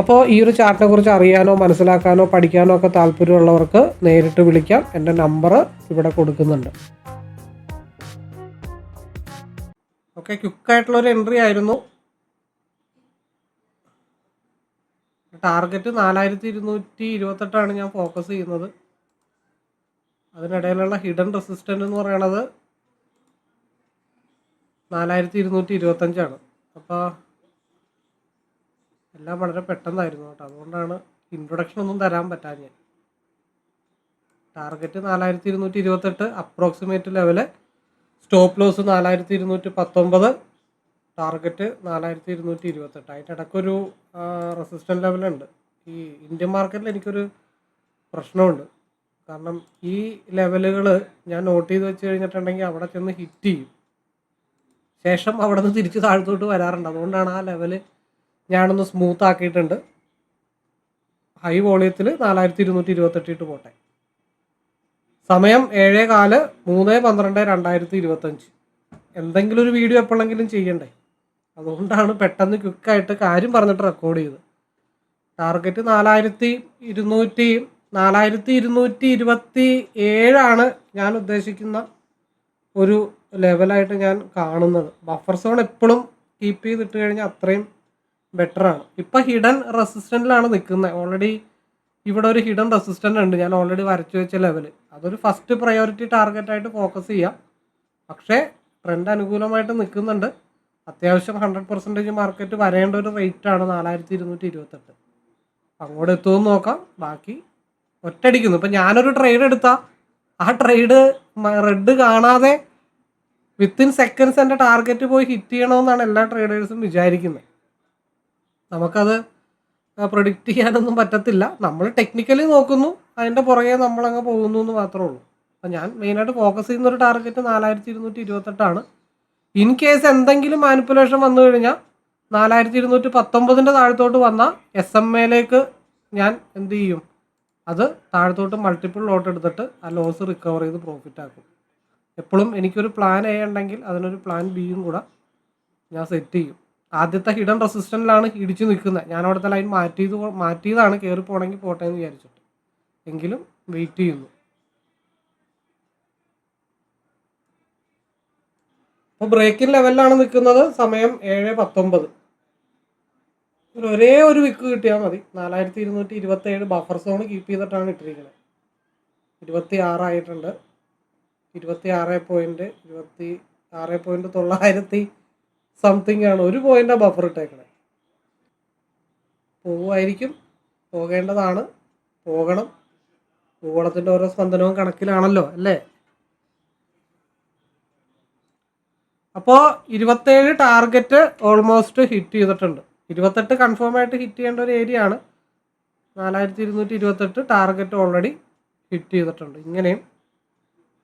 അപ്പോൾ ഈ ഒരു ചാർട്ടിനെ കുറിച്ച് അറിയാനോ മനസ്സിലാക്കാനോ പഠിക്കാനോ ഒക്കെ താല്പര്യമുള്ളവർക്ക് നേരിട്ട് വിളിക്കാം. എന്റെ നമ്പർ ഇവിടെ കൊടുക്കുന്നുണ്ട്. ഓക്കെ ക്വിക്കായിട്ടുള്ളൊരു എൻട്രി ആയിരുന്നു. ടാർഗറ്റ് നാലായിരത്തി ഇരുന്നൂറ്റി ഇരുപത്തെട്ടാണ് ഞാൻ ഫോക്കസ് ചെയ്യുന്നത്. അതിനിടയിലുള്ള ഹിഡൻ റെസിസ്റ്റന്റ് എന്ന് പറയണത് നാലായിരത്തി ഇരുന്നൂറ്റി ഇരുപത്തഞ്ചാണ് അപ്പോൾ എല്ലാം വളരെ പെട്ടെന്നായിരുന്നു കേട്ടോ. അതുകൊണ്ടാണ് ഇൻട്രൊഡക്ഷൻ ഒന്നും തരാൻ പറ്റാഞ്ഞത്. ടാർഗറ്റ് നാലായിരത്തി ഇരുന്നൂറ്റി ഇരുപത്തെട്ട് അപ്രോക്സിമേറ്റ് ലെവൽ സ്റ്റോപ്പ് ലോസ് നാലായിരത്തി ഇരുന്നൂറ്റി പത്തൊമ്പത് ടാർഗറ്റ് നാലായിരത്തി ഇരുന്നൂറ്റി ഇരുപത്തെട്ട് അതിന്റെ ഇടയ്ക്കൊരു റെസിസ്റ്റന്റ് ലെവലുണ്ട് ഈ ഇന്ത്യൻ മാർക്കറ്റിൽ എനിക്കൊരു പ്രശ്നമുണ്ട്. കാരണം ഈ ലെവലുകൾ ഞാൻ നോട്ട് ചെയ്ത് വെച്ച് കഴിഞ്ഞിട്ടുണ്ടെങ്കിൽ അവിടെ ചെന്ന് ഹിറ്റ് ചെയ്യും. ശേഷം അവിടെ നിന്ന് തിരിച്ച് താഴത്തോട്ട് വരാറുണ്ട്. അതുകൊണ്ടാണ് ആ ലെവൽ ഞാനൊന്ന് സ്മൂത്ത് ആക്കിയിട്ടുണ്ട്. ഹൈ വോളിയത്തിൽ നാലായിരത്തി ഇരുന്നൂറ്റി ഇരുപത്തെട്ട് ഇട്ട് പോട്ടെ. സമയം ഏഴേ കാൽ മൂന്ന് പന്ത്രണ്ട് രണ്ടായിരത്തി ഇരുപത്തഞ്ച് എന്തെങ്കിലും ഒരു വീഡിയോ എപ്പോഴെങ്കിലും ചെയ്യണ്ടേ? അതുകൊണ്ടാണ് പെട്ടെന്ന് ക്വിക്കായിട്ട് കാര്യം പറഞ്ഞിട്ട് റെക്കോർഡ് ചെയ്ത് ടാർഗറ്റ് നാലായിരത്തി ഇരുന്നൂറ്റി നാലായിരത്തി ഇരുന്നൂറ്റി ഇരുപത്തി ഏഴാണ് ഞാൻ ഉദ്ദേശിക്കുന്ന ഒരു ലെവലായിട്ട് ഞാൻ കാണുന്നത്. ബഫർ സോൺ എപ്പോഴും കീപ്പ് ചെയ്തിട്ട് കഴിഞ്ഞാൽ അത്രയും ബെറ്ററാണ് ഇപ്പോൾ ഹിഡൻ റെസിസ്റ്റന്റിലാണ് നിൽക്കുന്നത് ഓൾറെഡി ഇവിടെ ഒരു ഹിഡൻ റെസിസ്റ്റന്റ് ഉണ്ട്. ഞാൻ ഓൾറെഡി വരച്ചു വെച്ച ലെവൽ അതൊരു ഫസ്റ്റ് പ്രയോറിറ്റി ടാർഗറ്റ് ആയിട്ട് ഫോക്കസ് ചെയ്യാം. പക്ഷേ ട്രെൻഡ് അനുകൂലമായിട്ട് നിൽക്കുന്നുണ്ട് അത്യാവശ്യം ഹൺഡ്രഡ് പെർസെന്റേജ് മാർക്കറ്റ് വരേണ്ട ഒരു റേറ്റ് ആണ് നാലായിരത്തി ഇരുന്നൂറ്റി ഇരുപത്തെട്ട് അങ്ങോട്ട് എത്തുമെന്ന് നോക്കാം. ബാക്കി ഒറ്റടിക്കുന്നു ഇപ്പം ഞാനൊരു ട്രേഡ് എടുത്താൽ ആ ട്രേഡ് റെഡ് കാണാതെ വിത്തിൻ സെക്കൻഡ്സ് എന്റെ ടാർഗറ്റ് പോയി ഹിറ്റ് ചെയ്യണമെന്നാണ് എല്ലാ ട്രേഡേഴ്സും വിചാരിക്കുന്നത് നമുക്കത് പ്രൊഡിക്റ്റ് ചെയ്യാനൊന്നും പറ്റത്തില്ല. നമ്മൾ ടെക്നിക്കലി നോക്കുന്നു. അതിന്റെ പുറകെ നമ്മളങ്ങ് പോകുന്നു എന്ന് മാത്രമേ ഉള്ളൂ. അപ്പം ഞാൻ മെയിനായിട്ട് ഫോക്കസ് ചെയ്യുന്ന ഒരു ടാർഗറ്റ് നാലായിരത്തി ഇരുന്നൂറ്റി ഇരുപത്തെട്ടാണ് ഇൻ കേസ് എന്തെങ്കിലും മാനിപ്പുലേഷൻ വന്നു കഴിഞ്ഞാൽ നാലായിരത്തി ഇരുന്നൂറ്റി പത്തൊമ്പതിന്റെ താഴത്തോട്ട് വന്ന എസ് എം എയിലേക്ക് ഞാൻ എന്ത് ചെയ്യും? അത് താഴത്തോട്ട് മൾട്ടിപ്പിൾ ലോട്ട് എടുത്തിട്ട് ആ ലോസ് റിക്കവർ ചെയ്ത് പ്രോഫിറ്റ് ആക്കും. എപ്പോഴും എനിക്കൊരു പ്ലാൻ എ ഉണ്ടെങ്കിൽ അതിനൊരു പ്ലാൻ ബിയും കൂടെ ഞാൻ സെറ്റ് ചെയ്യും. ആദ്യത്തെ ഹിഡൻ റെസിസ്റ്റന്റിലാണ് ഇടിച്ചു നിൽക്കുന്നത്. ഞാൻ അവിടുത്തെ ലൈൻ മാറ്റിയത് മാറ്റിയതാണ്. കയറി പോകണമെങ്കിൽ പോട്ടെ എന്ന് വിചാരിച്ചിട്ട്. എങ്കിലും വെയിറ്റ് ചെയ്യുന്നു. അപ്പോൾ ബ്രേക്കിൻ ലെവലിലാണ് നിൽക്കുന്നത്. സമയം ഏഴ് പത്തൊമ്പത്. ഒരേ ഒരു വിക്ക് കിട്ടിയാൽ മതി. നാലായിരത്തി ഇരുന്നൂറ്റി ഇരുപത്തി ഏഴ് ബഫർ സോൺ കീപ്പ് ചെയ്തിട്ടാണ് ഇട്ടിരിക്കുന്നത്. ഇരുപത്തി ആറായിട്ടുണ്ട് ഇരുപത്തി ആറ് പോയിന്റ് ഇരുപത്തി ആറ് പോയിന്റ് തൊള്ളായിരത്തി സംതിങ് ആണ്. ഒരു പോയിന്റാണ് ബഫർ ഇട്ടേക്കണേ. പോവുമായിരിക്കും. പോകേണ്ടതാണ്. പോകണം. ഭൂഗോളത്തിന്റെ ഓരോ സ്പന്ദനവും കണക്കിലാണല്ലോ അല്ലേ? അപ്പോൾ ഇരുപത്തേഴ് ടാർഗറ്റ് ഓൾമോസ്റ്റ് ഹിറ്റ് ചെയ്തിട്ടുണ്ട്. ഇരുപത്തെട്ട് കൺഫേം ആയിട്ട് ഹിറ്റ് ചെയ്യേണ്ട ഒരു ഏരിയ ആണ്. നാലായിരത്തി ഇരുന്നൂറ്റി ഇരുപത്തെട്ട് ടാർഗറ്റ് ഓൾറെഡി ഹിറ്റ് ചെയ്തിട്ടുണ്ട്. ഇങ്ങനെയും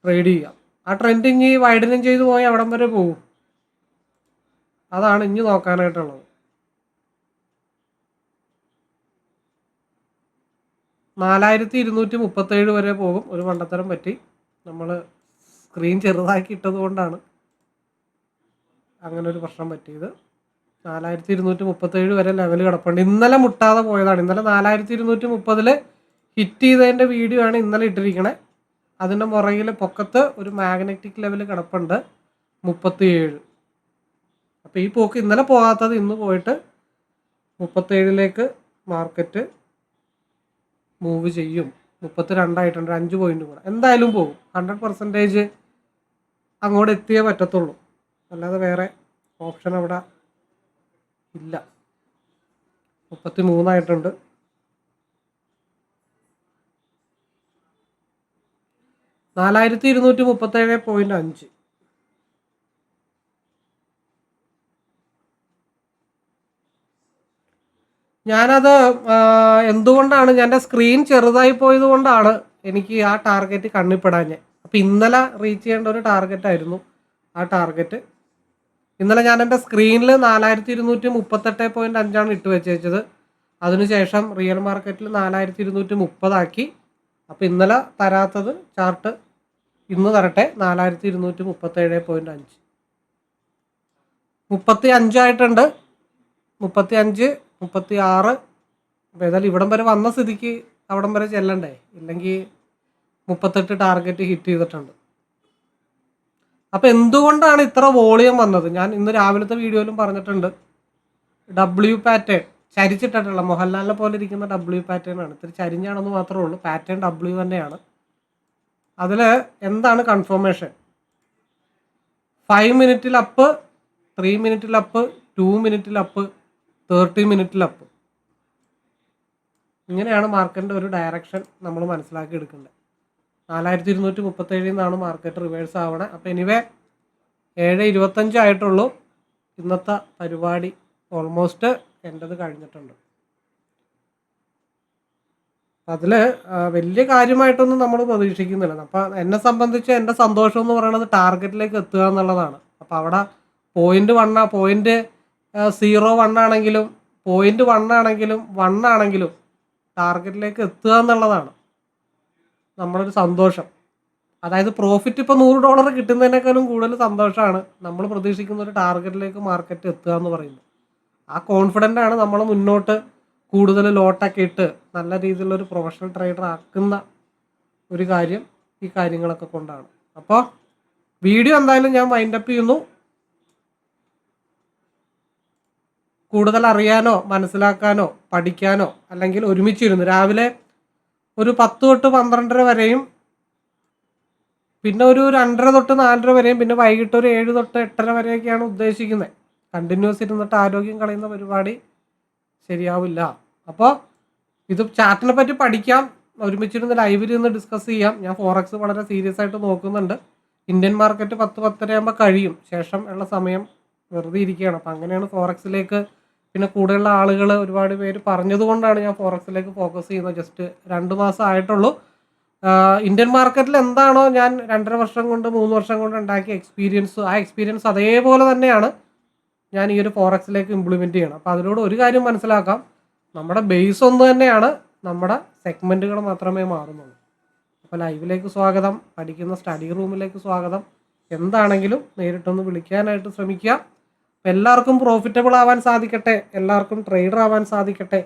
ട്രേഡ് ചെയ്യാം. ആ ട്രെൻഡിങ് ഈ വൈഡനും ചെയ്ത് പോയി അവിടം വരെ പോകും. അതാണ് ഇനി നോക്കാനായിട്ടുള്ളത്. നാലായിരത്തി ഇരുന്നൂറ്റി മുപ്പത്തേഴ് വരെ പോകും. ഒരു മണ്ടത്തരം പറ്റി നമ്മൾ സ്ക്രീൻ ചെറുതാക്കി ഇട്ടത് കൊണ്ടാണ് അങ്ങനെ ഒരു പ്രശ്നം പറ്റിയത്. നാലായിരത്തി ഇരുന്നൂറ്റി മുപ്പത്തേഴ് വരെ ലെവൽ കിടപ്പുണ്ട്. ഇന്നലെ മുട്ടാതെ പോയതാണ്. ഇന്നലെ നാലായിരത്തി ഇരുന്നൂറ്റി മുപ്പതിൽ ഹിറ്റ് ചെയ്തതിന്റെ വീഡിയോ ആണ് ഇന്നലെ ഇട്ടിരിക്കണേ. അതിന്റെ പുറകിൽ പൊക്കത്ത് ഒരു മാഗ്നറ്റിക് ലെവൽ കിടപ്പുണ്ട്. മുപ്പത്തിയേഴ്. അപ്പോൾ ഈ പോക്ക് ഇന്നലെ പോകാത്തത് ഇന്ന് പോയിട്ട് മുപ്പത്തേഴിലേക്ക് മാർക്കറ്റ് മൂവ് ചെയ്യും. മുപ്പത്തി രണ്ടായിട്ടുണ്ട് അഞ്ച് പോയിന്റ് കൂടെ. എന്തായാലും പോകും. ഹൺഡ്രഡ് പെർസെന്റേജ് അങ്ങോട്ട് എത്തിയേ പറ്റത്തുള്ളൂ. അല്ലാതെ വേറെ ഓപ്ഷൻ അവിടെ ഇല്ല. മുപ്പത്തി മൂന്നായിട്ടുണ്ട് നാലായിരത്തി ഇരുന്നൂറ്റി മുപ്പത്തേഴ് പോയിന്റ് അഞ്ച്. ഞാനത് എന്തുകൊണ്ടാണ് ഞാൻ എന്റെ സ്ക്രീൻ ചെറുതായി പോയത് കൊണ്ടാണ് എനിക്ക് ആ ടാർഗറ്റ് കണ്ണിപ്പെടാഞ്ഞ് അപ്പം ഇന്നലെ റീച്ച് ചെയ്യേണ്ട ഒരു ടാർഗറ്റ് ആയിരുന്നു ആ ടാർഗറ്റ് ഇന്നലെ ഞാൻ എന്റെ സ്ക്രീനിൽ നാലായിരത്തി ഇരുന്നൂറ്റി മുപ്പത്തെട്ട് പോയിന്റ് അഞ്ചാണ് ഇട്ട് വെച്ചത് അതിനുശേഷം റിയൽ മാർക്കറ്റിൽ നാലായിരത്തി ഇരുന്നൂറ്റി മുപ്പതാക്കി അപ്പോൾ ഇന്നലെ തരാത്തത് ചാർട്ട് ഇന്ന് തരട്ടെ നാലായിരത്തി ഇരുന്നൂറ്റി മുപ്പത്തേഴ് പോയിന്റ് അഞ്ച്. മുപ്പത്തി അഞ്ചായിട്ടുണ്ട് മുപ്പത്തി അഞ്ച് മുപ്പത്തി ആറ് അപ്പോൾ ഏതായാലും ഇവിടം വരെ വന്ന സ്ഥിതിക്ക് അവിടം വരെ ചെല്ലണ്ടേ? ഇല്ലെങ്കിൽ മുപ്പത്തെട്ട് ടാർഗറ്റ് ഹിറ്റ് ചെയ്തിട്ടുണ്ട്. അപ്പോൾ എന്തുകൊണ്ടാണ് ഇത്ര വോളിയം വന്നത്? ഞാൻ ഇന്ന് രാവിലത്തെ വീഡിയോയിലും പറഞ്ഞിട്ടുണ്ട്. ഡബ്ല്യു പാറ്റേൺ ചരിച്ചിട്ടിട്ടുള്ള മോഹൻലാലിനെ പോലെ ഇരിക്കുന്ന ഡബ്ല്യു പാറ്റേൺ ആണ്. ഇത്തിരി ചരിഞ്ഞാണെന്ന് മാത്രമേ ഉള്ളൂ. പാറ്റേൺ ഡബ്ല്യു തന്നെയാണ്. അതിൽ എന്താണ് കൺഫർമേഷൻ ഫൈവ് മിനിറ്റിൽ അപ്പ് ത്രീ മിനിറ്റിൽ അപ്പ് ടു മിനിറ്റിൽ അപ്പ് തേർട്ടി മിനിറ്റിലപ്പം ഇങ്ങനെയാണ് മാർക്കറ്റിന്റെ ഒരു ഡയറക്ഷൻ നമ്മൾ മനസ്സിലാക്കി എടുക്കേണ്ടത് നാലായിരത്തി ഇരുന്നൂറ്റി മുപ്പത്തേഴിൽ നിന്നാണ് മാർക്കറ്റ് റിവേഴ്സ് ആവണേ. അപ്പോൾ എനിവേ ഏഴ് ഇരുപത്തഞ്ച് ആയിട്ടുള്ളൂ. ഇന്നത്തെ പരിപാടി ഓൾമോസ്റ്റ് എന്റെത് കഴിഞ്ഞിട്ടുണ്ട്. അതിൽ വലിയ കാര്യമായിട്ടൊന്നും നമ്മൾ പ്രതീക്ഷിക്കുന്നില്ല. അപ്പം എന്നെ സംബന്ധിച്ച് എന്റെ സന്തോഷം എന്ന് പറയുന്നത് ടാർഗറ്റിലേക്ക് എത്തുക എന്നുള്ളതാണ്. അപ്പോൾ അവിടെ point one point zero one ആണെങ്കിലും പോയിന്റ് വൺ ആണെങ്കിലും വൺ ആണെങ്കിലും ടാർഗറ്റിലേക്ക് എത്തുക എന്നുള്ളതാണ് നമ്മുടെ ഒരു സന്തോഷം. അതായത് പ്രോഫിറ്റ് ഇപ്പോൾ നൂറ് ഡോളർ കിട്ടുന്നതിനേക്കാളും കൂടുതൽ സന്തോഷമാണ് നമ്മൾ പ്രതീക്ഷിക്കുന്ന ഒരു ടാർഗറ്റിലേക്ക് മാർക്കറ്റ് എത്തുക എന്ന് പറയുന്നത്. ആ കോൺഫിഡന്റ് ആണ് നമ്മൾ മുന്നോട്ട് കൂടുതൽ ലോട്ടൊക്കെ ഇട്ട് നല്ല രീതിയിലുള്ള ഒരു പ്രൊഫഷണൽ ട്രേഡർ ആക്കുന്ന ഒരു കാര്യം ഈ കാര്യങ്ങളൊക്കെ കൊണ്ടാണ്. അപ്പോൾ വീഡിയോ എന്തായാലും ഞാൻ വൈൻഡപ്പ് ചെയ്യുന്നു. കൂടുതൽ അറിയാനോ മനസ്സിലാക്കാനോ പഠിക്കാനോ അല്ലെങ്കിൽ ഒരുമിച്ചിരുന്നു രാവിലെ ഒരു പത്ത് തൊട്ട് പന്ത്രണ്ടര വരെയും പിന്നെ ഒരു രണ്ടര തൊട്ട് നാലര വരെയും പിന്നെ വൈകിട്ട് ഒരു ഏഴ് തൊട്ട് എട്ടര വരെയൊക്കെയാണ് ഉദ്ദേശിക്കുന്നത് കണ്ടിന്യൂസ് ഇരുന്നിട്ട് ആരോഗ്യം കളയുന്ന പരിപാടി ശരിയാവില്ല. അപ്പോൾ ഇത് ചാറ്റിനെ പറ്റി പഠിക്കാം. ഒരുമിച്ചിരുന്ന് ലൈവിൽ ഇരുന്ന് ഡിസ്കസ് ചെയ്യാം. ഞാൻ ഫോറക്സ് വളരെ സീരിയസ് ആയിട്ട് നോക്കുന്നുണ്ട്. ഇന്ത്യൻ മാർക്കറ്റ് പത്ത് പത്തര ആകുമ്പോൾ കഴിയും. ശേഷം ഉള്ള സമയം വെറുതെ ഇരിക്കുകയാണ്. അപ്പം അങ്ങനെയാണ് ഫോറക്സിലേക്ക് പിന്നെ കൂടെയുള്ള ആളുകൾ ഒരുപാട് പേര് പറഞ്ഞതുകൊണ്ടാണ് ഞാൻ ഫോറക്സിലേക്ക് ഫോക്കസ് ചെയ്യുന്നത്. ജസ്റ്റ് രണ്ട് മാസം ആയിട്ടുള്ളൂ. ഇന്ത്യൻ മാർക്കറ്റിൽ എന്താണോ ഞാൻ രണ്ടര വർഷം കൊണ്ട് മൂന്ന് വർഷം കൊണ്ട് ഉണ്ടാക്കിയ എക്സ്പീരിയൻസ് ആ എക്സ്പീരിയൻസ് അതേപോലെ തന്നെയാണ് ഞാൻ ഈ ഒരു ഫോറക്സിലേക്ക് ഇംപ്ലിമെന്റ് ചെയ്യണം. അപ്പോൾ അതിലൂടെ ഒരു കാര്യം മനസ്സിലാക്കാം. നമ്മുടെ ബേസ് ഒന്ന് തന്നെയാണ് നമ്മുടെ സെഗ്മെന്റുകൾ മാത്രമേ മാറുന്നുള്ളൂ. അപ്പോൾ ലൈവിലേക്ക് സ്വാഗതം പഠിക്കുന്ന സ്റ്റഡി റൂമിലേക്ക് സ്വാഗതം. എന്താണെങ്കിലും നേരിട്ടൊന്ന് വിളിക്കാനായിട്ട് ശ്രമിക്കുക. എല്ലാവർക്കും പ്രോഫിറ്റബിൾ ആവാൻ സാധിക്കട്ടെ എല്ലാവർക്കും ട്രേഡർ ആവാൻ സാധിക്കട്ടെ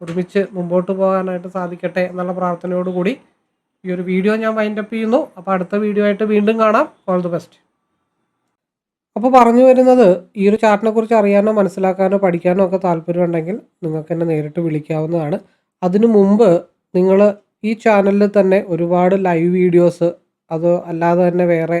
ഒരുമിച്ച് മുമ്പോട്ട് പോകാനായിട്ട് സാധിക്കട്ടെ എന്നുള്ള പ്രാർത്ഥനയോടുകൂടി ഈ ഒരു വീഡിയോ ഞാൻ വൈൻഡപ്പ് ചെയ്യുന്നു. അപ്പോൾ അടുത്ത വീഡിയോ ആയിട്ട് വീണ്ടും കാണാം. ഓൾ ദി ബെസ്റ്റ് അപ്പോൾ പറഞ്ഞു വരുന്നത് ഈ ഒരു ചാർട്ടിനെ കുറിച്ച് അറിയാനോ മനസ്സിലാക്കാനോ പഠിക്കാനോ ഒക്കെ താല്പര്യമുണ്ടെങ്കിൽ നിങ്ങൾക്ക് എന്നെ നേരിട്ട് വിളിക്കാവുന്നതാണ്. അതിനു മുമ്പ് നിങ്ങൾ ഈ ചാനലിൽ തന്നെ ഒരുപാട് ലൈവ് വീഡിയോസ് അത് അല്ലാതെ തന്നെ വേറെ